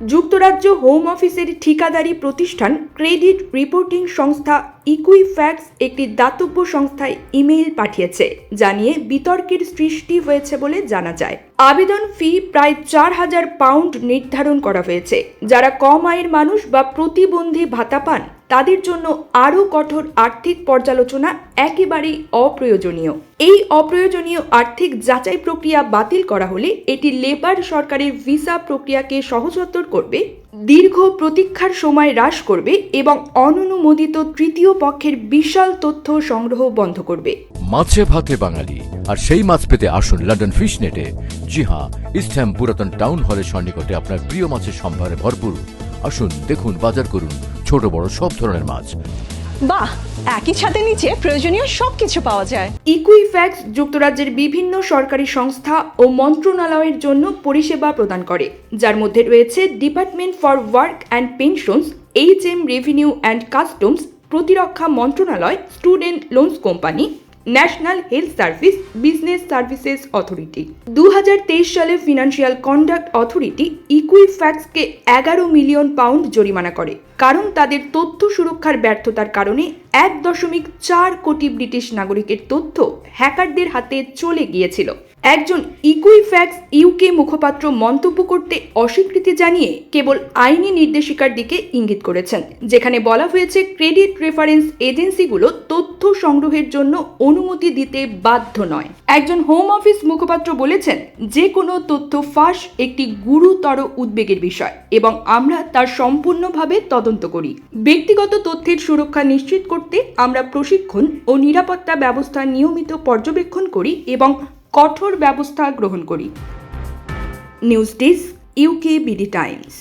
যুক্তরাজ্য হোম অফিসের ঠিকাদারি প্রতিষ্ঠান ক্রেডিট রিপোর্টিং সংস্থা ইকুইফ্যাক্স একটি দাতব্য সংস্থায় ইমেইল পাঠিয়েছে জানিয়ে বিতর্কের সৃষ্টি হয়েছে বলে জানা যায়। আবেদন ফি প্রায় চার হাজার পাউন্ড নির্ধারণ করা হয়েছে। যারা কম আয়ের মানুষ বা প্রতিবন্ধী ভাতা পান, তাদের জন্য আরও কঠোর আর্থিক পর্যালোচনা একেবারেই অপ্রয়োজনীয়। এই অপ্রয়োজনীয় আর্থিক যাচাই প্রক্রিয়া বাতিল করা হলে এটি লেবার সরকারের ভিসা প্রক্রিয়াকে সহজতর করবে দীর্ঘ প্রতীক্ষার সময় হ্রাস করবে এবং অননুমোদিত তৃতীয় পক্ষের বিশাল তথ্য সংগ্রহ বন্ধ করবে। মাছে ভাতে বাঙালি, আর সেই মাছ পেতে আসুন লন্ডন ফিশ নেটে জি হ্যাঁ ইস্টহ্যাম পুরাতন টাউন হলের সন্নিকটে আপনার প্রিয় মাছের সম্ভারে ভরপুর। আসুন, দেখুন, বাজার করুন ছোট বড় সব ধরনের মাছ। বাহ, একই ছাদের নিচে প্রয়োজনীয় সবকিছু পাওয়া যায়। ইকুইফ্যাক্স যুক্তরাজ্যের বিভিন্ন সরকারি সংস্থা ও মন্ত্রণালয়ের জন্য পরিষেবা প্রদান করে, যার মধ্যে রয়েছে department for work and pensions H M revenue and customs প্রতিরক্ষা মন্ত্রণালয় student loans company national health service business services authority দু হাজার তেইশ সালে ফিনান্সিয়াল কন্ডাক্ট অথরিটি ইকুইফ্যাক্সকে এগারো মিলিয়ন পাউন্ড জরিমানা করে। কারণ তাদের তথ্য সুরক্ষার ব্যর্থতার কারণে এক দশমিক চার কোটি ব্রিটিশ নাগরিকের তথ্য হ্যাকারদের হাতে চলে গিয়েছিল। একজন ইকুইফ্যাক্স ইউকে মুখপাত্র মন্তব্য করতে অস্বীকৃতি জানিয়ে কেবল আইনি নির্দেশিকার দিকে ইঙ্গিত করেছেন, যেখানে বলা হয়েছে ক্রেডিট রেফারেন্স এজেন্সিগুলো তথ্য সংগ্রহের জন্য অনুমতি দিতে বাধ্য নয়। একজন হোম অফিস মুখপাত্র বলেছেন যে কোনো তথ্য ফাঁস একটি গুরুতর উদ্বেগের বিষয় এবং আমরা তার সম্পূর্ণভাবে তদন্ত করি। ব্যক্তিগত তথ্যের সুরক্ষা নিশ্চিত করতে আমরা প্রশিক্ষণ ও নিরাপত্তা ব্যবস্থা নিয়মিত পর্যবেক্ষণ করি এবং কঠোর ব্যবস্থা গ্রহণ করি। News desk UK BD Times.